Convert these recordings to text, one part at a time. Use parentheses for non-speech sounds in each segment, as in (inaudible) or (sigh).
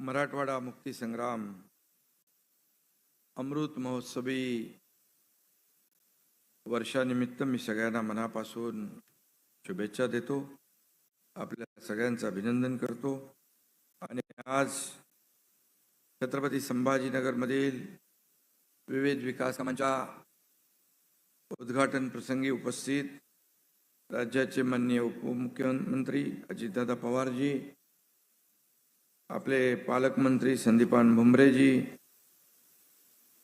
मराठवाडा मुक्ती संग्राम अमृत महोत्सवी वर्षानिमित्त मी सगळ्यांना मनापासून शुभेच्छा देतो. आपल्या सगळ्यांचं अभिनंदन करतो. आणि आज छत्रपती संभाजीनगरमधील विविध विकास कामांच्या उद्घाटन प्रसंगी उपस्थित राज्याचे माननीय उपमुख्यमंत्री अजितदादा पवारजी आपले पालकमंत्री संदीपान भुमरेजी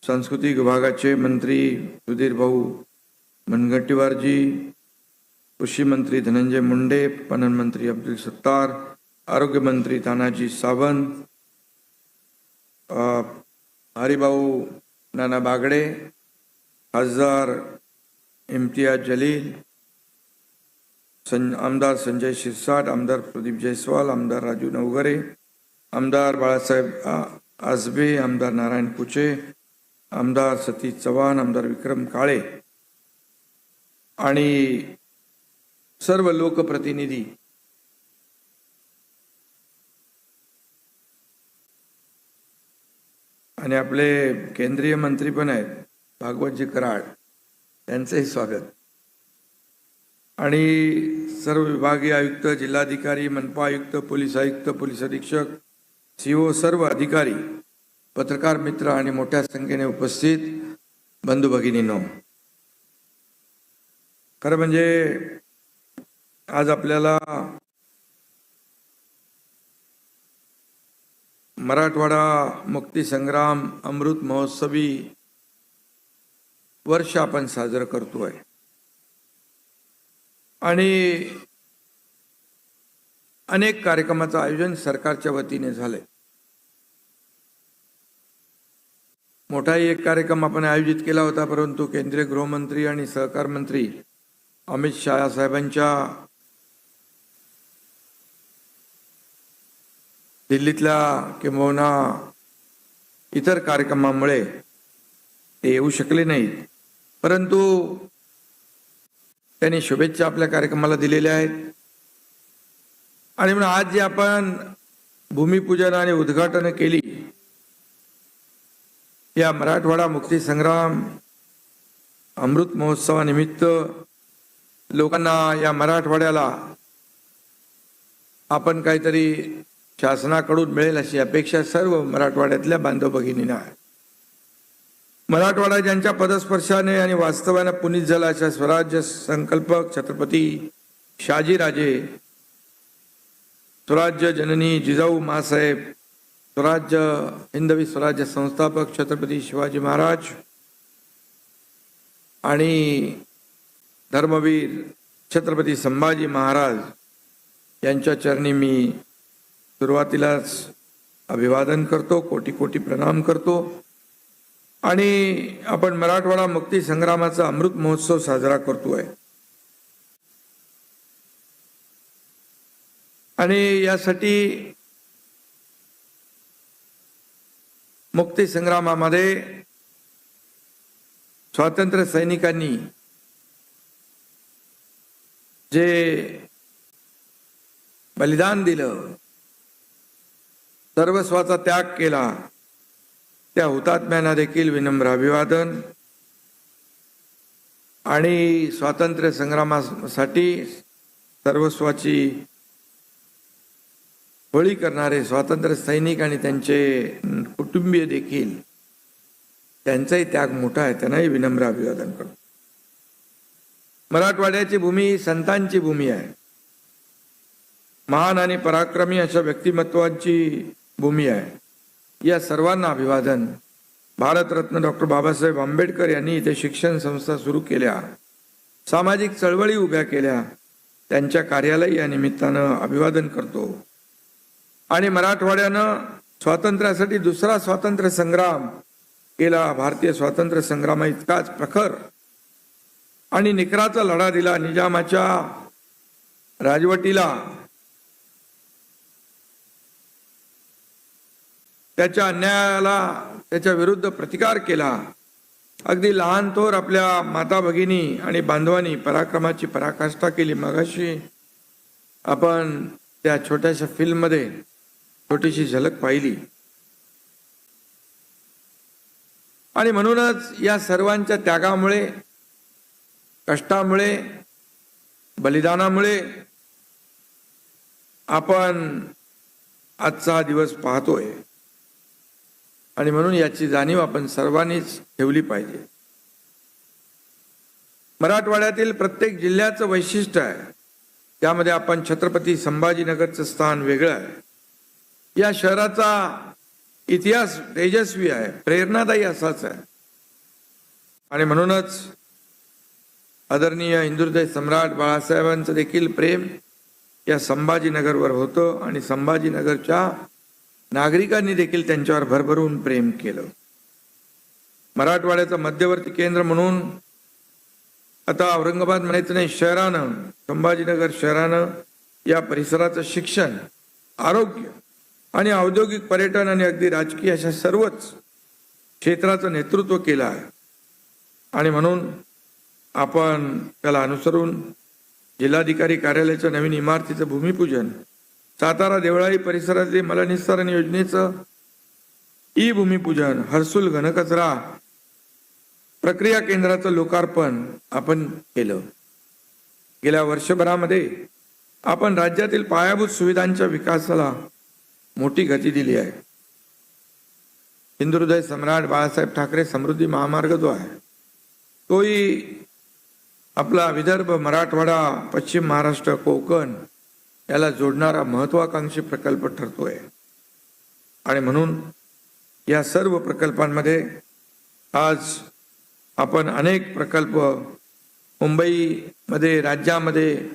सांस्कृतिक विभागाचे मंत्री सुधीर भाऊ कृषी मंत्री धनंजय मुंडे पणन मंत्री अब्दुल सत्तार आरोग्यमंत्री तानाजी सावंत हरिभाऊ नाना बागडे खासदार इम्तियाज जलील सं आमदार संजय शिरसाट आमदार प्रदीप जयस्वाल आमदार राजू नवगरे आमदार बाळासाहेब आजबे आमदार नारायण कुचे आमदार सतीश चव्हाण आमदार विक्रम काळे आणि सर्व लोकप्रतिनिधी आणि आपले केंद्रीय मंत्री पण आहेत भागवतजी कराड त्यांचंही स्वागत. आणि सर्व विभागीय आयुक्त जिल्हाधिकारी मनपा आयुक्त पोलीस आयुक्त पोलीस अधीक्षक सीओ सर्व अधिकारी पत्रकार मित्र आणि मोठ्या संख्येने उपस्थित बंधू भगिनींनो. खरं म्हणजे आज आपल्याला मराठवाडा मुक्ती संग्राम अमृत महोत्सवी वर्ष आपण साजरं करतोय. आणि अनेक कार्यक्रमाचं आयोजन सरकारच्या वतीने झालंय. मोठाही एक कार्यक्रम आपण आयोजित केला होता परंतु केंद्रीय गृहमंत्री आणि सहकार मंत्री अमित शहा साहेबांच्या दिल्लीतल्या किंबहुना इतर कार्यक्रमामुळे ते येऊ शकले नाहीत. परंतु त्यांनी शुभेच्छा आपल्या कार्यक्रमाला दिलेल्या आहेत. आणि म्हणून आज जे आपण भूमिपूजन आणि उद्घाटन केली या मराठवाडा मुक्ती संग्राम अमृत महोत्सवानिमित्त लोकांना या मराठवाड्याला आपण काहीतरी शासनाकडून मिळेल अशी अपेक्षा सर्व मराठवाड्यातल्या बांधव भगिनींना आहे. मराठवाडा ज्यांच्या पदस्पर्शाने आणि वास्तवाने पुनीत झाला अशा स्वराज्य संकल्पक छत्रपती शहाजीराजे स्वराज्य जननी जिजाऊ मासाहेब स्वराज्य हिंदवी स्वराज्य संस्थापक छत्रपती शिवाजी महाराज आणि धर्मवीर छत्रपती संभाजी महाराज यांच्या चरणी मी सुरुवातीलाच अभिवादन करतो कोटी कोटी प्रणाम करतो. आणि आपण मराठवाडा मुक्ती संग्रामाचा अमृत महोत्सव साजरा करतो आहे आणि यासाठी मुक्ती संग्रामामध्ये स्वातंत्र्य सैनिकांनी जे बलिदान दिलं सर्वस्वाचा त्याग केला त्या हुतात्म्यांना देखील विनम्र अभिवादन आणि स्वातंत्र्य संग्रामासाठी सर्वस्वाची बळी करणारे स्वातंत्र्य सैनिक आणि त्यांचे कुटुंबीय देखील त्यांचाही त्याग मोठा आहे त्यांनाही विनम्र अभिवादन करतो मराठवाड्याची भूमी संतांची भूमी आहे. महान आणि पराक्रमी अशा व्यक्तिमत्वांची भूमी आहे. या सर्वांना अभिवादन. भारतरत्न डॉक्टर बाबासाहेब आंबेडकर यांनी इथे शिक्षण संस्था सुरू केल्या. सामाजिक चळवळी उभ्या केल्या. त्यांच्या कार्यालय या निमित्तानं अभिवादन करतो. आणि मराठवाड्यानं स्वातंत्र्यासाठी दुसरा स्वातंत्र्य संग्राम केला. भारतीय स्वातंत्र्य संग्रामा इतकाच प्रखर आणि निकराचा लढा दिला. निजामाच्या राजवटीला त्याच्या अन्यायाला त्याच्या विरुद्ध प्रतिकार केला. अगदी लहान थोर आपल्या माता भगिनी आणि बांधवांनी पराक्रमाची पराकाष्ठा केली. मगाशी आपण त्या छोट्याशा फिल्ममध्ये छोटीशी झलक पाहिली. आणि म्हणूनच या सर्वांच्या त्यागामुळे कष्टामुळे बलिदानामुळे आपण आजचा दिवस पाहतोय. आणि म्हणून याची जाणीव आपण सर्वांनीच ठेवली पाहिजे. मराठवाड्यातील प्रत्येक जिल्ह्याचं वैशिष्ट्य आहे. त्यामध्ये आपण छत्रपती संभाजीनगरचं स्थान वेगळं आहे. या शहराचा इतिहास तेजस्वी आहे प्रेरणादायी असाच आहे. आणि म्हणूनच आदरणीय हिंदुहृदय सम्राट बाळासाहेबांचं देखील प्रेम या संभाजीनगरवर होतं आणि संभाजीनगरच्या नागरिकांनी देखील त्यांच्यावर भरभरून प्रेम केलं. मराठवाड्याचं मध्यवर्ती केंद्र म्हणून आता औरंगाबाद म्हणायचं नाही शहरानं संभाजीनगर शहरानं या परिसराचं शिक्षण आरोग्य आणि औद्योगिक पर्यटन आणि अगदी राजकीय अशा सर्वच क्षेत्राचं नेतृत्व केलं आहे. आणि म्हणून आपण त्याला अनुसरून जिल्हाधिकारी कार्यालयाच्या नवीन इमारतीचं भूमिपूजन सातारा देवळाई परिसरातील मलनिस्सारण योजनेचं ई भूमिपूजन हर्सुल घनकचरा प्रक्रिया केंद्राचं लोकार्पण आपण केलं. गेल्या वर्षभरामध्ये आपण राज्यातील पायाभूत सुविधांच्या विकासाला मोठी गती दिली आहे हिंदुहृदय सम्राट बाळासाहेब ठाकरे समृद्धी महामार्ग जो आहे तोही आपला विदर्भ मराठवाडा पश्चिम महाराष्ट्र कोकण याला जोडणारा महत्वाकांक्षी प्रकल्प ठरतोय। आणि म्हणून या सर्व प्रकल्पांमध्ये आज आपण अनेक प्रकल्प मुंबईमध्ये राज्यामध्ये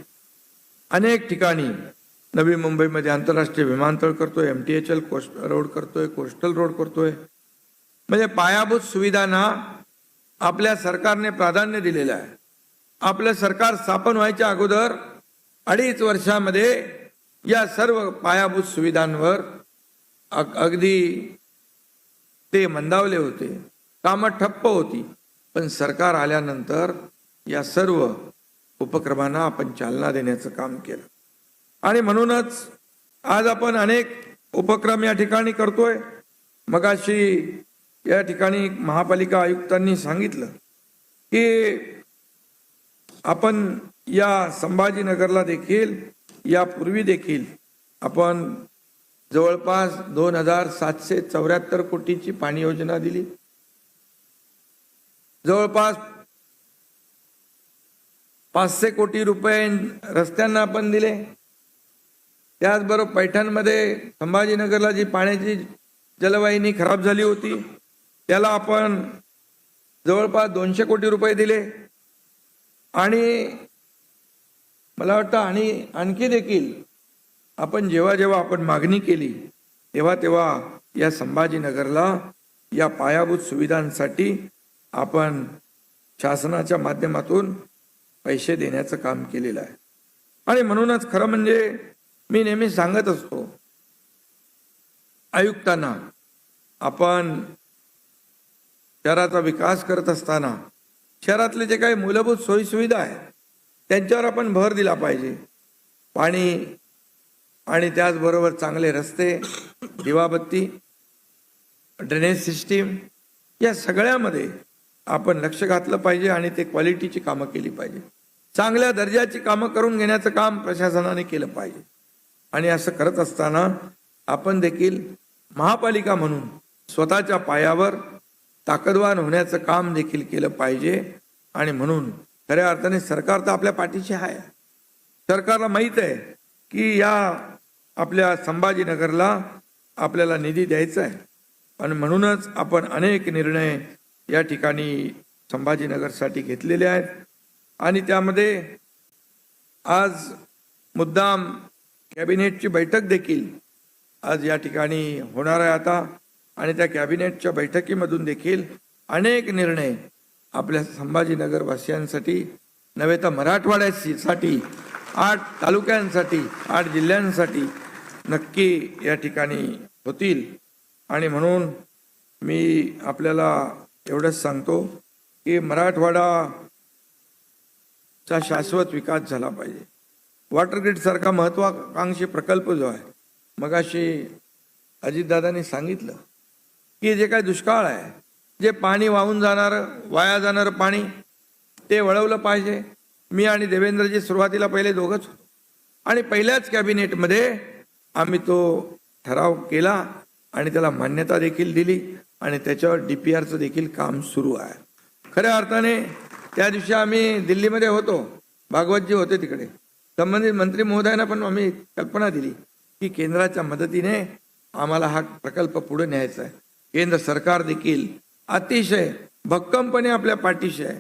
अनेक ठिकाणी नवी मुंबईमध्ये आंतरराष्ट्रीय विमानतळ करतोय M T H L coast road करतोय कोस्टल रोड करतोय. म्हणजे पायाभूत सुविधांना आपल्या सरकारने प्राधान्य दिलेलं आहे. आपलं सरकार स्थापन व्हायच्या अगोदर अडीच वर्षामध्ये या सर्व पायाभूत सुविधांवर अग- अगदी ते मंदावले होते. कामं ठप्प होती. पण सरकार आल्यानंतर या सर्व उपक्रमांना आपण चालना देण्याचं काम केलं. आणि म्हणूनच आज आपण अनेक उपक्रम या ठिकाणी करतोय. मगाशी या ठिकाणी महापालिका आयुक्तांनी सांगितलं की आपण या संभाजीनगरला देखील यापूर्वी देखील आपण जवळपास दोन हजार सातशे चौऱ्याहत्तर कोटीची पाणी योजना दिली. जवळपास पाचशे कोटी रुपये रस्त्यांना आपण दिले. त्याचबरोबर पैठणमध्ये संभाजीनगरला जी पाण्याची जलवाहिनी खराब झाली होती त्याला आपण जवळपास दोनशे कोटी रुपये दिले. आणि मला वाटतं आणि आणखी देखील आपण जेव्हा जेव्हा आपण मागणी केली तेव्हा तेव्हा या संभाजीनगरला या पायाभूत सुविधांसाठी आपण शासनाच्या माध्यमातून पैसे देण्याचं काम केलेलं आहे. आणि म्हणूनच खरं म्हणजे मी नेहमी सांगत असतो. आयुक्तांना आपण शहराचा विकास करत असताना शहरातले जे काही मूलभूत सोयीसुविधा आहेत त्यांच्यावर आपण भर दिला पाहिजे. पाणी आणि त्याचबरोबर चांगले रस्ते दिवाबत्ती ड्रेनेज सिस्टीम या सगळ्यामध्ये आपण लक्ष घातलं पाहिजे आणि ते क्वालिटीची कामं केली पाहिजे. चांगल्या दर्जाची कामं करून घेण्याचं काम प्रशासनाने केलं पाहिजे. आणि असं करत असताना आपण देखील महापालिका म्हणून स्वतःच्या पायावर ताकदवान होण्याचं काम देखील केलं पाहिजे. आणि म्हणून खऱ्या अर्थाने सरकार तर आपल्या पाठीशी आहे. सरकारला माहीत आहे की या आपल्या संभाजीनगरला आपल्याला निधी द्यायचा आहे. आणि म्हणूनच आपण अनेक निर्णय या ठिकाणी संभाजीनगरसाठी घेतलेले आहेत. आणि त्यामध्ये आज मुद्दाम कॅबिनेटची बैठक देखील आज या ठिकाणी होणार आहे आता. आणि त्या कॅबिनेटच्या बैठकीमधून देखील अनेक निर्णय आपल्या संभाजीनगरवासियांसाठी नव्हे तर मराठवाड्यासाठी आठ तालुक्यांसाठी आठ जिल्ह्यांसाठी नक्की या ठिकाणी होतील. आणि म्हणून मी आपल्याला एवढंच सांगतो की मराठवाडाचा शाश्वत विकास झाला पाहिजे. वॉटर ग्रीड सारखा महत्वाकांक्षी प्रकल्प जो आहे मगाशी अजितदादांनी सांगितलं की जे काय दुष्काळ आहे जे पाणी वाहून जाणारं वाया जाणारं पाणी ते वळवलं पाहिजे. मी आणि देवेंद्रजी सुरुवातीला पहिले दोघंच होतो. आणि पहिल्याच कॅबिनेटमध्ये आम्ही तो ठराव केला आणि त्याला मान्यता देखील दिली आणि त्याच्यावर डी पी आरचं देखील काम सुरू आहे. खऱ्या अर्थाने त्या दिवशी आम्ही दिल्लीमध्ये होतो. भागवतजी होते तिकडे. संबंधित मंत्री महोदयांना पण आम्ही कल्पना दिली की केंद्राच्या मदतीने आम्हाला हा प्रकल्प पुढे न्यायचा आहे. केंद्र सरकार देखील अतिशय भक्कमपणे आपल्या पाठीशी आहे.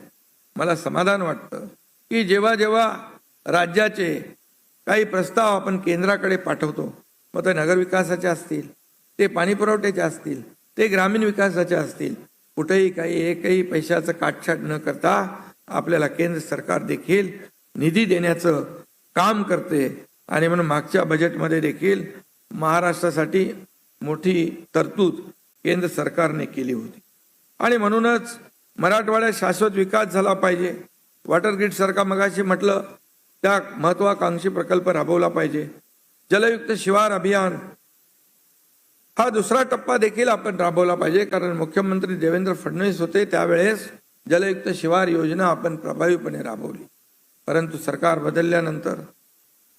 मला समाधान वाटतं की जेव्हा जेव्हा राज्याचे काही प्रस्ताव आपण केंद्राकडे पाठवतो मग ते नगरविकासाचे असतील ते पाणी पुरवठ्याचे असतील ते ग्रामीण विकासाचे असतील कुठेही काही एकही पैशाचं काटछाट न करता आपल्याला केंद्र सरकार देखील निधी देण्याचं काम करते. आणि म्हणून मागच्या बजेटमध्ये देखील महाराष्ट्रासाठी मोठी तरतूद केंद्र सरकारने केली होती. आणि म्हणूनच मराठवाड्यात शाश्वत विकास झाला पाहिजे. वॉटर ग्रीड सरकार मगाशी म्हटलं त्या महत्वाकांक्षी प्रकल्प राबवला पाहिजे. जलयुक्त शिवार अभियान हा दुसरा टप्पा देखील आपण राबवला पाहिजे कारण मुख्यमंत्री देवेंद्र फडणवीस होते त्यावेळेस जलयुक्त शिवार योजना आपण प्रभावीपणे राबवली. परंतु सरकार बदलल्यानंतर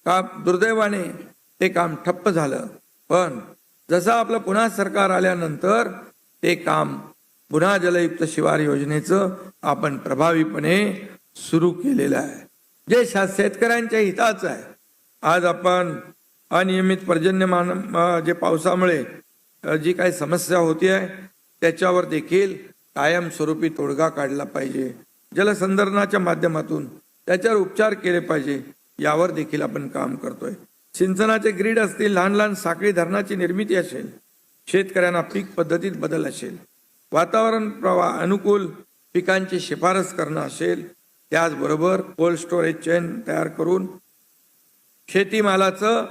का दुर्दैवाने ते काम ठप्प झालं. पण जसं आपलं पुन्हा सरकार आल्यानंतर ते काम पुन्हा जलयुक्त शिवार योजनेचं आपण प्रभावीपणे सुरू केलेलं आहे. जे शा- शेतकऱ्यांच्या हिताचं आहे. आज आपण अनियमित पर्जन्यमान जे पावसामुळे जी काही समस्या होती आहे त्याच्यावर देखील कायमस्वरूपी तोडगा काढला पाहिजे. जलसंधारणाच्या माध्यमातून त्याच्यावर उपचार केले पाहिजे. यावर देखील आपण काम करतोय. सिंचनाचे ग्रीड असतील लहान लहान साखळी धरणाची निर्मिती असेल शेतकऱ्यांना पीक पद्धतीत बदल असेल वातावरण प्रवाह अनुकूल पिकांची शिफारस करणं असेल त्याचबरोबर कोल्ड स्टोरेज चेन तयार करून शेतीमालाचं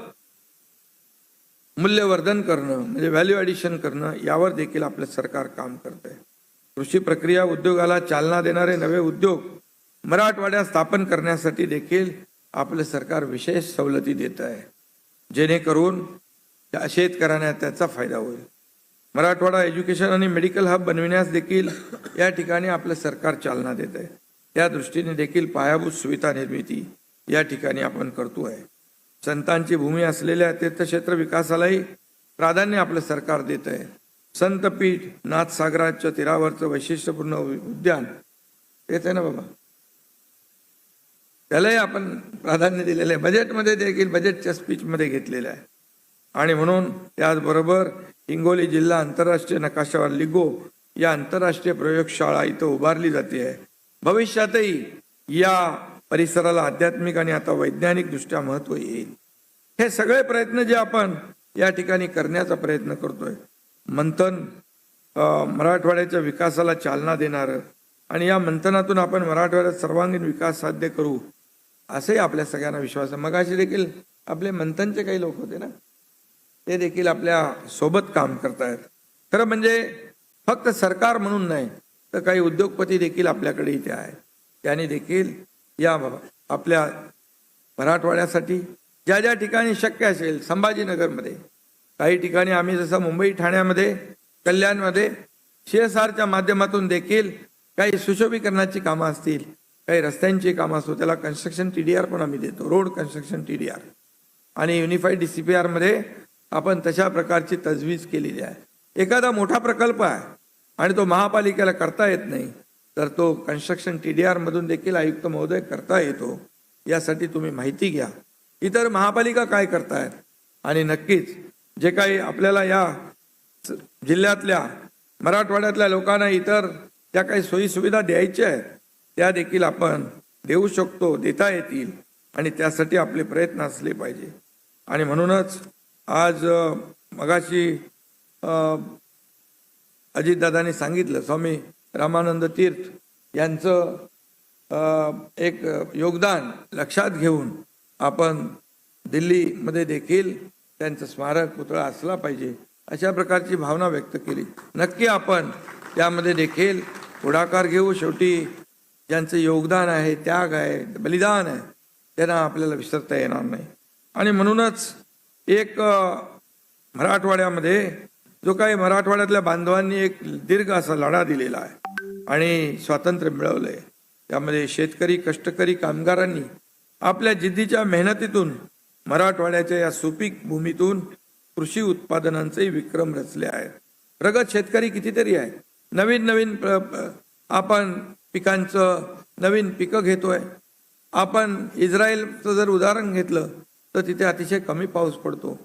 मूल्यवर्धन करणं म्हणजे व्हॅल्यू ॲडिशन करणं यावर देखील आपलं सरकार काम करत आहे कृषी प्रक्रिया उद्योगाला चालना देणारे नवे उद्योग मराठवाड्यात स्थापन करण्यासाठी देखील आपलं सरकार विशेष सवलती देत आहे. जेणेकरून शेतकऱ्यांना त्याचा फायदा होईल. मराठवाडा एज्युकेशन आणि मेडिकल हब बनविण्यास देखील या ठिकाणी आपलं सरकार चालना देत आहे. त्या दृष्टीने देखील पायाभूत सुविधा निर्मिती या ठिकाणी आपण करतो आहे. संतांची भूमी असलेल्या तीर्थक्षेत्र विकासालाही प्राधान्य आपलं सरकार देत आहे. संतपीठ नाथसागराच्या तीरावरचं वैशिष्ट्यपूर्ण उद्यान. तेच आहे ना बाबा? त्यालाही आपण प्राधान्य दिलेलं आहे. बजेटमध्ये देखील बजेटच्या स्पीचमध्ये घेतलेलं आहे. आणि म्हणून त्याचबरोबर हिंगोली जिल्हा आंतरराष्ट्रीय नकाशावर लिगो या आंतरराष्ट्रीय प्रयोगशाळा इथं उभारली जाते. आहे भविष्यातही या परिसराला आध्यात्मिक आणि आता वैज्ञानिक दृष्ट्या महत्त्व येईल. हे सगळे प्रयत्न जे आपण या ठिकाणी करण्याचा प्रयत्न करतोय मंथन मराठवाड्याच्या विकासाला चालना देणारं आणि या मंथनातून आपण मराठवाड्यात सर्वांगीण विकास साध्य करू असेही आपल्या सगळ्यांना विश्वास आहे. मगाशी देखील आपले मंथनचे काही लोक होते ना ते देखील आपल्यासोबत काम करतायत. खरं म्हणजे फक्त सरकार म्हणून नाही तर काही उद्योगपती देखील आपल्याकडे इथे आहे त्यांनी देखील या आपल्या मराठवाड्यासाठी ज्या ज्या ठिकाणी शक्य असेल संभाजीनगरमध्ये काही ठिकाणी आम्ही जसं मुंबई ठाण्यामध्ये कल्याणमध्ये सीएसआरच्या माध्यमातून देखील काही सुशोभीकरणाची कामं असतील काही रस्त्यांची कामं असो त्याला कन्स्ट्रक्शन टी डी आर पण आम्ही देतो road construction T D R आणि युनिफाईड डी सी पी आरमध्ये आपण तशा प्रकारची तजवीज केलेली आहे. एखादा मोठा प्रकल्प आहे आणि तो महापालिकेला करता येत नाही तर तो कन्स्ट्रक्शन टी डी आरमधून देखील आयुक्त महोदय करता येतो यासाठी तुम्ही माहिती घ्या. इतर महापालिका काय करतायत? आणि नक्कीच जे काही आपल्याला या जिल्ह्यातल्या मराठवाड्यातल्या लोकांना इतर त्या काही सोयीसुविधा द्यायच्या आहेत त्या देखील आपण देऊ शकतो देता येतील आणि त्यासाठी आपले प्रयत्न असले पाहिजे. आणि म्हणूनच आज मगाशी अजितदादांनी सांगितलं स्वामी रामानंद तीर्थ यांचं एक योगदान लक्षात घेऊन आपण दिल्लीमध्ये देखील त्यांचं स्मारक पुतळा असला पाहिजे अशा प्रकारची भावना व्यक्त केली. नक्की आपण त्यामध्ये देखील पुढाकार घेऊ. शेवटी ज्यांचं योगदान आहे त्याग आहे बलिदान आहे त्यांना आपल्याला विसरता येणार नाही. आणि म्हणूनच एक मराठवाड्यामध्ये जो काही मराठवाड्यातल्या बांधवांनी एक दीर्घ असा लढा दिलेला आहे आणि स्वातंत्र्य मिळवलंय. त्यामध्ये शेतकरी कष्टकरी कामगारांनी आपल्या जिद्दीच्या मेहनतीतून मराठवाड्याच्या या सुपीक भूमीतून कृषी उत्पादनांचे विक्रम रचले आहेत. प्रगत शेतकरी कितीतरी आहेत. नवीन नवीन आपण पिकांचं नवीन पिकं घेतोय. आपण इस्रायलचं जर उदाहरण घेतलं तर तिथे अतिशय कमी पाऊस पडतो.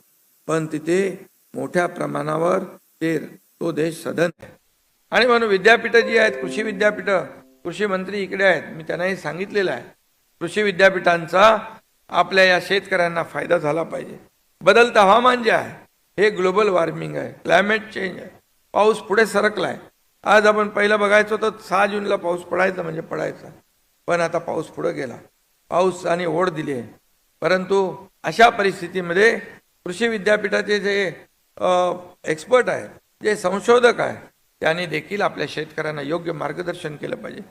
पण तिथे मोठ्या प्रमाणावर ते तो देश सदन आहे. आणि म्हणून विद्यापीठं जी आहेत कृषी विद्यापीठं कृषी मंत्री इकडे आहेत मी त्यांनाही सांगितलेलं आहे. कृषी विद्यापीठांचा आपल्या या शेतकऱ्यांना फायदा झाला पाहिजे. बदलतं हवामान जे आहे हे ग्लोबल वॉर्मिंग आहे क्लायमेट चेंज आहे. पाऊस पुढे सरकला आहे आज आपण पहिलं बघायचो तर सहा जूनला पाऊस पडायचा म्हणजे पडायचा. पण आता पाऊस पुढे गेला. पाऊस आणि ओढ दिली आहे. परंतु अशा परिस्थितीमध्ये कृषी विद्यापीठाचे जे एक्सपर्ट आहेत जे संशोधक आहेत त्यांनी देखील आपल्या शेतकऱ्यांना योग्य मार्गदर्शन केलं पाहिजे.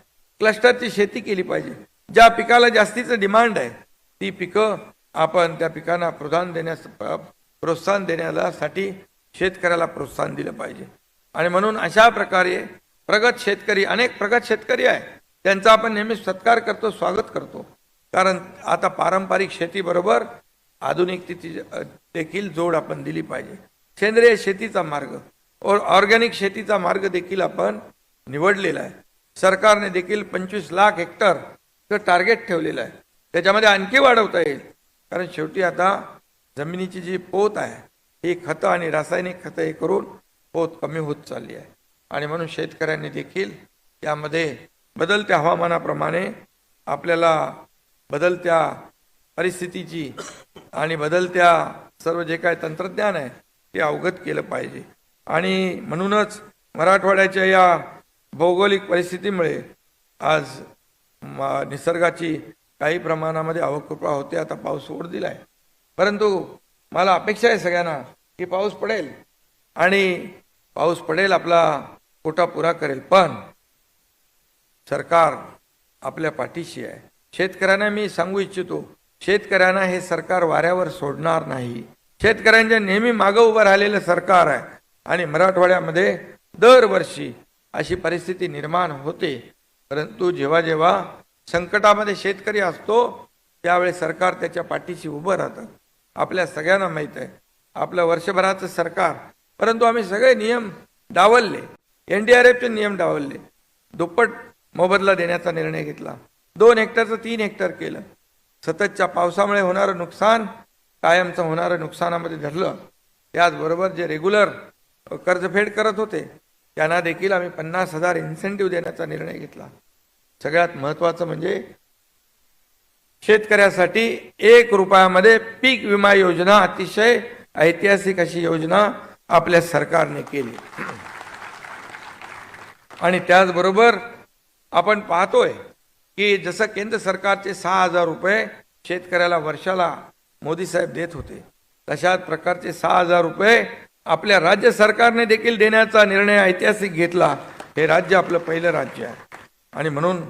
क्लस्टरची शेती केली पाहिजे. ज्या पिकाला जास्तीचं डिमांड आहे ती पिकं आपण त्या पिकांना प्रोत्साहन देण्यास प्रोत्साहन देण्यासाठी शेतकऱ्याला प्रोत्साहन दिलं पाहिजे. आणि म्हणून अशा प्रकारे प्रगत शेतकरी अनेक प्रगत शेतकरी आहे त्यांचा आपण नेहमी सत्कार करतो स्वागत करतो. कारण आता पारंपरिक शेतीबरोबर आधुनिकतेची देखील जोड आपण दिली पाहिजे. सेंद्रिय शेतीचा मार्ग और ऑर्गॅनिक शेतीचा मार्ग देखील आपण निवडलेला आहे. सरकारने देखील पंचवीस लाख हेक्टर टार्गेट ठेवलेलं आहे. त्याच्यामध्ये आणखी वाढवता येईल. कारण शेवटी आता जमिनीची जी पोत आहे ही खतं आणि रासायनिक खतं हे करून होत कमी होत चालली आहे. आणि म्हणून शेतकऱ्यांनी देखील त्यामध्ये बदलत्या हवामानाप्रमाणे आपल्याला बदलत्या परिस्थितीची आणि बदलत्या सर्व जे काय तंत्रज्ञान आहे ते अवगत केलं पाहिजे. आणि म्हणूनच मराठवाड्याच्या या भौगोलिक परिस्थितीमुळे आज निसर्गाची काही प्रमाणामध्ये अवकृपा होते. आता पाऊस सोड आहे परंतु मला अपेक्षा आहे सगळ्यांना की पाऊस पडेल आणि पाऊस पडेल आपला कोटा पुरा करेल पण सरकार आपल्या पाठीशी आहे. शेतकऱ्यांना मी सांगू इच्छितो शेतकऱ्यांना हे सरकार वाऱ्यावर सोडणार नाही. शेतकऱ्यांच्या नेहमी मागं उभं राहिलेलं सरकार आहे आणि मराठवाड्यामध्ये दरवर्षी अशी परिस्थिती निर्माण होते. परंतु जेव्हा जेव्हा संकटामध्ये शेतकरी असतो त्यावेळेस सरकार त्याच्या पाठीशी उभं राहतं. आपल्या सगळ्यांना माहीत आहे आपलं वर्षभराचं सरकार परंतु आम्ही सगळे नियम डावलले. एनडीआरएफचे नियम डावलले. दुप्पट मोबदला देण्याचा निर्णय घेतला. दोन हेक्टरचं तीन हेक्टर केलं. सततच्या पावसामुळे होणारं नुकसान कायमचं होणारं नुकसानामध्ये धरलं. त्याचबरोबर जे रेग्युलर कर्जफेड करत होते त्यांना देखील आम्ही पन्नास हजार इन्सेंटिव्ह देण्याचा निर्णय घेतला. सगळ्यात महत्वाचं म्हणजे शेतकऱ्यासाठी एक रुपयामध्ये पीक विमा योजना अतिशय ऐतिहासिक अशी योजना आपल्या सरकारने केली. आणि त्याचबरोबर आपण पाहतोय की जसं केंद्र सरकारचे सहा हजार रुपये शेतकऱ्याला वर्षाला मोदी साहेब देत होते तशाच प्रकारचे सहा हजार रुपये आपल्या राज्य सरकारने देखील देण्याचा निर्णय ऐतिहासिक घेतला. हे राज्य आपलं पहिलं राज्य आहे. आणि म्हणून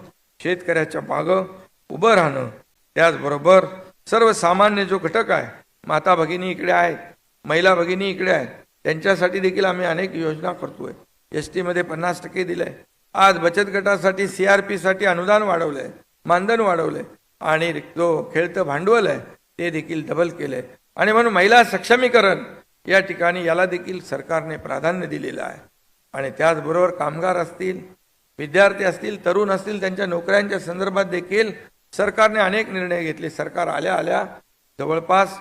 शेतकऱ्याच्या मागं उभं राहणं त्याचबरोबर सर्वसामान्य जो घटक आहे माता भगिनी इकडे आहेत महिला भगिनी इकडे आहेत त्यांच्यासाठी देखील आम्ही अनेक योजना करतोय. एसमध्ये पन्नास टक्के दिलंय. आज बचत गटासाठी सीआरपी साठी अनुदान वाढवलंय मानधन वाढवलंय आणि जो खेळतं भांडवल आहे ते देखील डबल केलंय. आणि म्हणून महिला सक्षमीकरण या ठिकाणी याला देखील सरकारने प्राधान्य दिलेलं आहे. आणि त्याचबरोबर कामगार असतील विद्यार्थी असतील तरुण असतील त्यांच्या नोकऱ्यांच्या संदर्भात देखील सरकारने अनेक निर्णय घेतले. सरकार आल्या आल्या जवळपास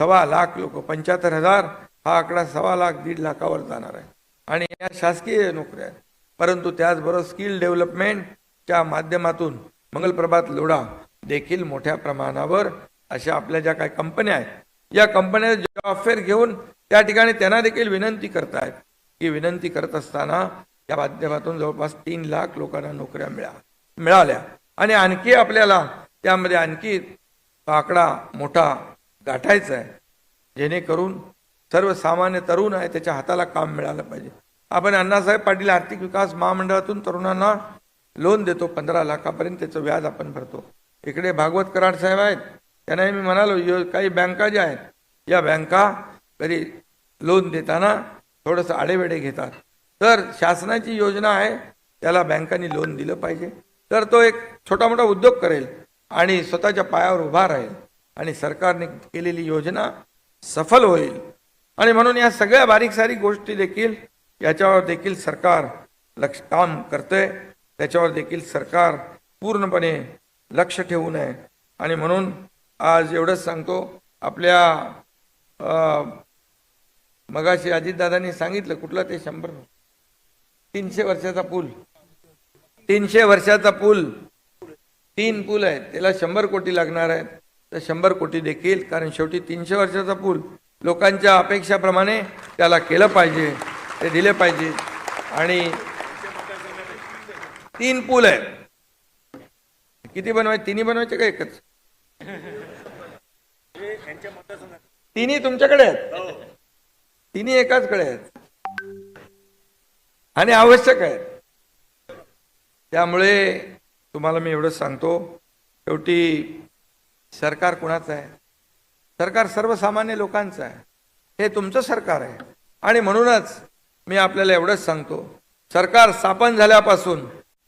सव्वा लाख लोक पंच्याहत्तर हजार हा आकडा सव्वा लाख दीड लाखावर जाणार आहे. आणि या शासकीय नोकऱ्या आहेत. परंतु त्याचबरोबर स्किल डेव्हलपमेंटच्या माध्यमातून मंगलप्रभात लोढा देखील मोठ्या प्रमाणावर अशा आपल्या ज्या काही कंपन्या आहेत या कंपन्या जॉब फेअर घेऊन त्या ठिकाणी त्यांना देखील विनंती करतायत की विनंती करत असताना या माध्यमातून जवळपास तीन लाख लोकांना नोकऱ्या मिळा मिळाल्या. आणि आणखी आपल्याला त्यामध्ये आणखी आकडा मोठा गाठायचा आहे. जेणेकरून सर्वसामान्य तरुण आहे त्याच्या हाताला काम मिळालं पाहिजे. आपण अण्णासाहेब पाटील आर्थिक विकास महामंडळातून तरुणांना लोन देतो पंधरा लाखापर्यंत त्याचं व्याज आपण भरतो. इकडे भागवत कराड साहेब आहेत. त्यांनाही मी म्हणालो यो- काही बँका ज्या आहेत या बँका कधी लोन देताना थोडंसं आडेवेडे घेतात. तर शासनाची योजना आहे त्याला बँकांनी लोन दिलं पाहिजे. तर तो एक छोटा मोठा उद्योग करेल आणि स्वतःच्या पायावर उभा राहील आणि सरकारने केलेली योजना सफल होईल. आणि म्हणून या सगळ्या बारीक सारीक गोष्टी देखील याच्यावर देखील सरकार लक्ष काम करतंय. त्याच्यावर देखील सरकार पूर्णपणे लक्ष ठेवू नये. आणि म्हणून आज एवढंच सांगतो. आपल्या मगाशी अजितदादांनी सांगितलं कुठला ते शंभर? तीनशे वर्षाचा पूल. तीनशे वर्षाचा पूल. तीन पूल आहेत. त्याला शंभर कोटी लागणार आहेत. तर शंभर कोटी देखील कारण शेवटी तीनशे वर्षाचा पूल. लोकांच्या अपेक्षाप्रमाणे त्याला केलं पाहिजे ते दिले पाहिजे. आणि तीन पूल आहेत. किती बनवायचे? तिन्ही बनवायचे का एकच? तिन्ही तुमच्याकडे आहेत? तिन्ही एकाचकडे आहेत. आणि आवश्यक आहेत. त्यामुळे तुम्हाला मी एवढंच सांगतो. शेवटी सरकार कुणाचं आहे? सरकार सर्वसामान्य लोकांचं आहे. हे तुमचं सरकार आहे. आणि म्हणूनच मी आपल्याला एवढंच सांगतो सरकार स्थापन झाल्यापासून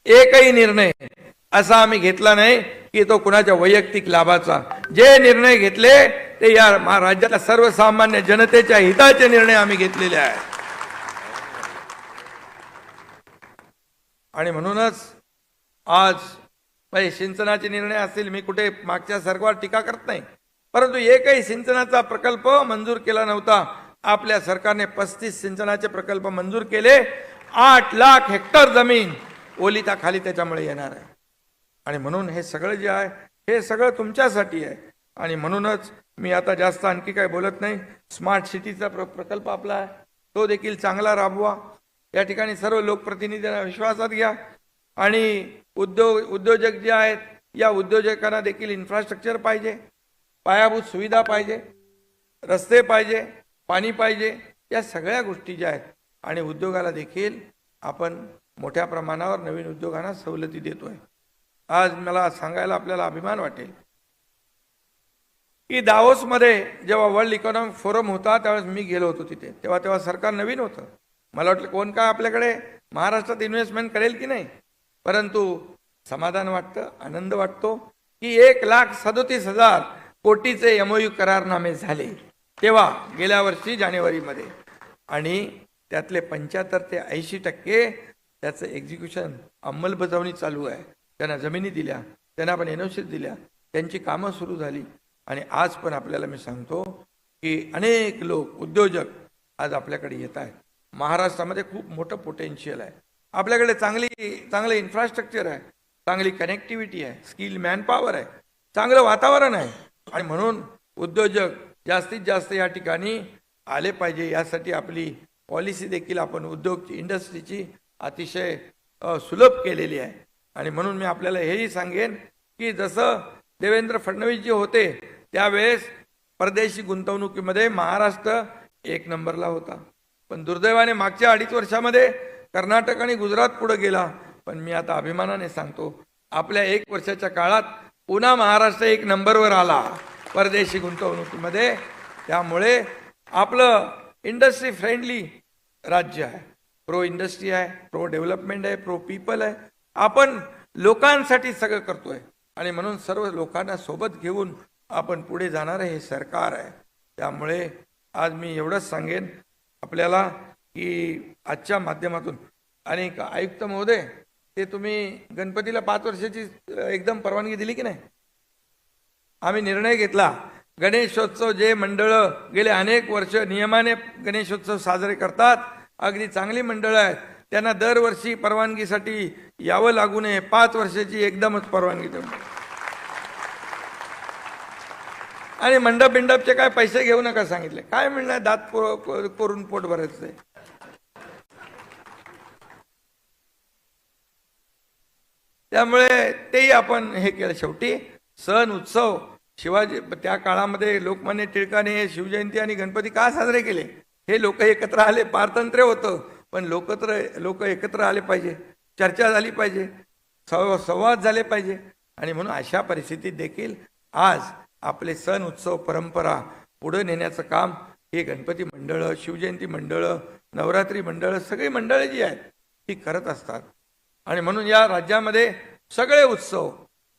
एकही निर्णय असा आम्ही घेतला नाही की तो कुणाच्या वैयक्तिक लाभाचा. जे निर्णय घेतले ते या राज्यातल्या सर्वसामान्य जनतेच्या हिताचे निर्णय आम्ही घेतलेले आहेत. आणि म्हणूनच आज काही सिंचनाचे निर्णय असतील मी कुठे मागच्या सरकार टीका करत नाही. परंतु एकही सिंचनाचा प्रकल्प मंजूर केला नव्हता. आपल्या सरकारने पस्तीस सिंचनाचे प्रकल्प मंजूर केले. आठ लाख हेक्टर जमीन ओलिताखाली त्याच्यामुळे येणार आहे. आणि म्हणून हे सगळं जे आहे हे सगळं तुमच्यासाठी आहे. आणि म्हणूनच मी आता जास्त आणखी काय बोलत नाही. स्मार्ट सिटीचा प्र प्रकल्प आपला आहे. तो देखील चांगला राबवा. या ठिकाणी सर्व लोकप्रतिनिधींना विश्वासात घ्या. आणि उद्योग उद्योजक जे आहेत या उद्योजकांना देखील इन्फ्रास्ट्रक्चर पाहिजे. पायाभूत सुविधा पाहिजे रस्ते पाहिजे पाणी पाहिजे या सगळ्या गोष्टी ज्या आहेत. आणि उद्योगाला देखील आपण मोठ्या प्रमाणावर नवीन उद्योगांना सवलती देतोय. आज मला सांगायला आपल्याला अभिमान वाटेल. की दावोसमध्ये जेव्हा वर्ल्ड इकॉनॉमिक फोरम होता त्यावेळेस मी गेलो होतो तिथे. तेव्हा तेव्हा सरकार नवीन होतं. मला वाटलं कोण काय आपल्याकडे महाराष्ट्रात इन्व्हेस्टमेंट करेल की नाही? परंतु समाधान वाटतं आनंद वाटतो की एक लाख सदोतीस हजार कोटीचे एमओयू करारनामे झाले तेव्हा गेल्या वर्षी जानेवारीमध्ये. आणि त्यातले पंच्याहत्तर ते ऐंशी टक्के त्याचं एक्झिक्युशन अंमलबजावणी चालू आहे. त्यांना जमिनी दिल्या त्यांना पण एनओसीज दिल्या त्यांची कामं सुरू झाली. आणि आज पण आपल्याला मी सांगतो की अनेक लोक उद्योजक आज आपल्याकडे येत आहेत. महाराष्ट्रामध्ये खूप मोठं पोटेन्शियल आहे. आपल्याकडे चांगली चांगलं इन्फ्रास्ट्रक्चर आहे. चांगली कनेक्टिव्हिटी आहे. स्किल मॅनपॉवर आहे. चांगलं वातावरण आहे. आणि म्हणून उद्योजक जास्तीत जास्त या ठिकाणी आले पाहिजे. यासाठी आपली पॉलिसी देखील आपण उद्योग इंडस्ट्रीची अतिशय सुलभ केलेली आहे. आणि म्हणून मी आपल्याला हेही सांगेन की जसं देवेंद्र फडणवीस जे होते त्यावेळेस परदेशी गुंतवणुकीमध्ये महाराष्ट्र एक नंबरला होता. पण दुर्दैवाने मागच्या अडीच वर्षामध्ये कर्नाटक आणि गुजरात पुढे गेला. पण मी आता अभिमानाने सांगतो आपल्या एक वर्षाच्या काळात पुन्हा महाराष्ट्र एक नंबरवर आला परदेशी गुंतवणुकीमध्ये. त्यामुळे आपलं इंडस्ट्री फ्रेंडली राज्य आहे. प्रो इंडस्ट्री आहे प्रो डेव्हलपमेंट आहे प्रो पीपल आहे. आपण लोकांसाठी सगळं करतोय. आणि म्हणून सर्व लोकांना सोबत घेऊन आपण पुढे जाणारं हे सरकार आहे. त्यामुळे आज मी एवढंच सांगेन आपल्याला की आजच्या माध्यमातून आणि आयुक्त महोदय ते तुम्ही गणपतीला पाच वर्षाची एकदम परवानगी दिली की नाही? आम्ही निर्णय घेतला. गणेशोत्सव जे मंडळ गेले अनेक वर्ष नियमाने गणेशोत्सव साजरे करतात. अगदी चांगली मंडळं आहेत त्यांना दरवर्षी परवानगीसाठी यावं लागू नये. पाच वर्षाची एकदमच परवानगी देऊ आणि मंडप बिंडपचे काय पैसे घेऊ नका सांगितले. काय मिळणार दात पो- करून पोट भरायचं त्यामुळे तेही आपण हे केलं. शेवटी सण उत्सव शिवाजी त्या काळामध्ये लोकमान्य टिळकाने शिवजयंती आणि गणपती का साजरे केले? हे लोक एकत्र आले पारतंत्र्य होतं पण लोकत्र लोक एकत्र आले पाहिजे चर्चा झाली पाहिजे सव संवाद झाले पाहिजे. आणि म्हणून अशा परिस्थितीत देखील आज आपले सण उत्सव परंपरा पुढे नेण्याचं काम हे गणपती मंडळं शिवजयंती मंडळं नवरात्री मंडळं सगळी मंडळं जी आहेत ती करत असतात. आणि म्हणून या राज्यामध्ये सगळे उत्सव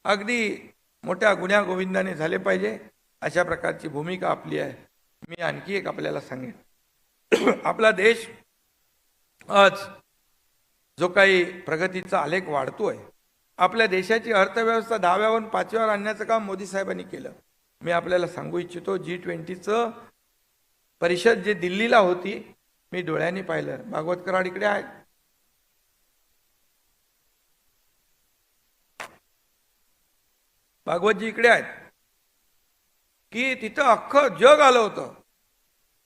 अगदी मोठ्या गुण्यागोविंदाने झाले पाहिजे अशा प्रकारची भूमिका आपली आहे. मी आणखी एक आपल्याला सांगेन. (clears throat) आपला देश आज जो काही प्रगतीचा आलेख वाढतोय आपल्या देशाची अर्थव्यवस्था दहाव्यावरून पाचव्यावर आणण्याचं काम मोदी साहेबांनी केलं. मी आपल्याला सांगू इच्छितो जी ट्वेंटीचं परिषद जे दिल्लीला होती मी डोळ्यांनी पाहिलं. भागवत कराड इकडे आहेत भागवतजी इकडे आहेत. की तिथं अख्खं जग आलं होतं.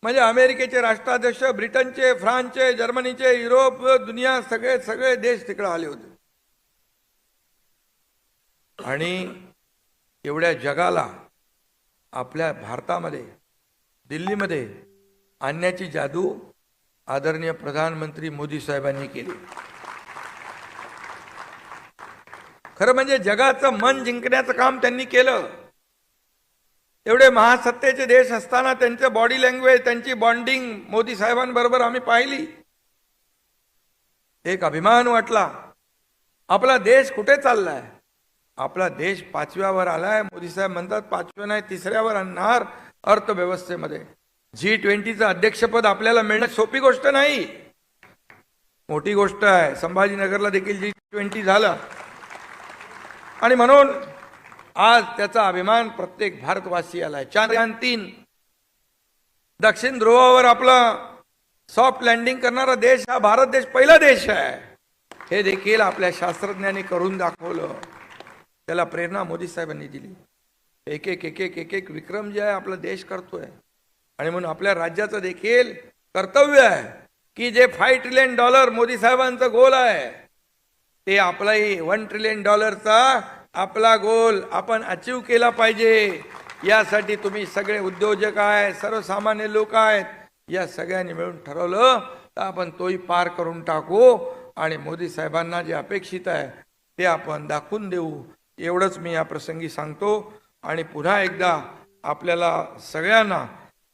म्हणजे अमेरिकेचे राष्ट्राध्यक्ष ब्रिटनचे फ्रान्सचे जर्मनीचे युरोप दुनिया सगळे सगळे देश तिकडे आले होते. आणि एवढ्या जगाला आपल्या भारतामध्ये दिल्लीमध्ये आणण्याची जादू आदरणीय प्रधानमंत्री मोदी साहेबांनी केली. खरं म्हणजे जगाचं मन जिंकण्याचं काम त्यांनी केलं. एवढे महासत्तेचे देश असताना त्यांचं बॉडी लँग्वेज त्यांची बॉन्डिंग मोदी साहेबांबरोबर आम्ही पाहिली. एक अभिमान वाटला. आपला देश कुठे चाललाय? आपला देश पाचव्यावर आलाय. मोदी साहेब म्हणतात पाचव्या नाही तिसऱ्यावर आणणार अर्थव्यवस्थेमध्ये. जी ट्वेंटीचं अध्यक्षपद आपल्याला मिळणं सोपी गोष्ट नाही. मोठी गोष्ट आहे. संभाजीनगरला देखील जी ट्वेंटी झालं. आणि म्हणून आज त्याचा अभिमान प्रत्येक भारतवासियाला आहे. चांद्रयान तीन दक्षिण ध्रुवावर आपला सॉफ्ट लँडिंग करणारा देश हा भारत देश पहिला देश आहे. हे देखील आपल्या शास्त्रज्ञांनी करून दाखवलं. त्याला प्रेरणा मोदी साहेबांनी दिली. एक एक एक एक एक एक विक्रम जे आहे आपला देश करतोय. आणि म्हणून आपल्या राज्याचं देखील कर्तव्य आहे की जे फाय ट्रिलियन डॉलर मोदी साहेबांचं गोल आहे. ते आपलाही वन ट्रिलियन डॉलरचा आपला गोल आपण अचीव केला पाहिजे. यासाठी तुम्ही सगळे उद्योजक आहे सर्वसामान्य लोक आहेत या सगळ्यांनी मिळून ठरवलं तर आपण तोही पार करून टाकू. आणि मोदी साहेबांना जे अपेक्षित आहे ते आपण दाखवून देऊ. एवढंच मी या प्रसंगी सांगतो. आणि पुन्हा एकदा आपल्याला सगळ्यांना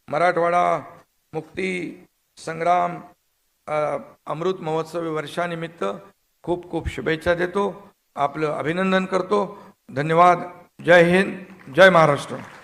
मराठवाडा मुक्ती संग्राम अमृत महोत्सवी वर्षानिमित्त खूप खूप शुभेच्छा देतो. आपलं अभिनंदन करतो. धन्यवाद. जय हिंद. जय महाराष्ट्र.